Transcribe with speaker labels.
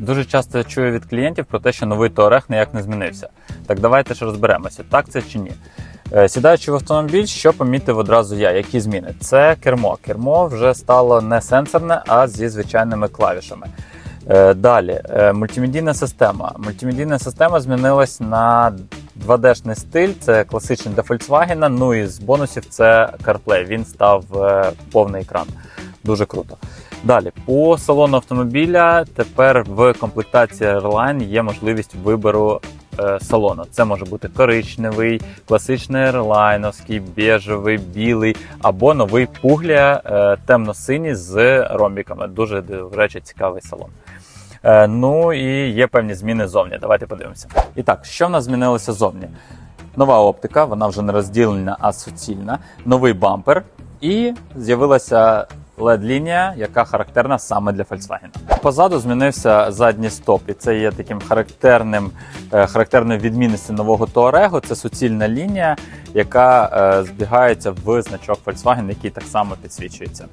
Speaker 1: Дуже часто я чую від клієнтів про те, що новий Touareg ніяк не змінився. Так давайте ж розберемося, так це чи ні. Е, Сідаючи в автомобіль, що помітив одразу я, які зміни? Це кермо. Кермо вже стало не сенсорне, а зі звичайними клавішами. Е, Далі, е, мультимедійна система. Мультимедійна система змінилась на 2D-шний стиль, це класичний для Volkswagen. Ну і з бонусів це CarPlay. Він став повний екран. Дуже круто. Далі, по салону автомобіля тепер в комплектації Airline є можливість вибору е, салону. Це може бути коричневий, класичний ерлайновський, біжевий, білий або новий пугля е, темно-синій з ромбіками. Дуже, до речі, цікавий салон. Е, ну і є певні зміни зовні. Давайте подивимося. І так, що в нас змінилося зовні? Нова оптика, вона вже не розділена, а суцільна, новий бампер, і з'явилася LED-лінія, яка характерна саме для Volkswagen. Позаду змінився задній стоп, і це є таким характерним, е, характерною відмінністю нового Touareg. Це суцільна лінія, яка е, збігається в значок Volkswagen, який так само підсвічується.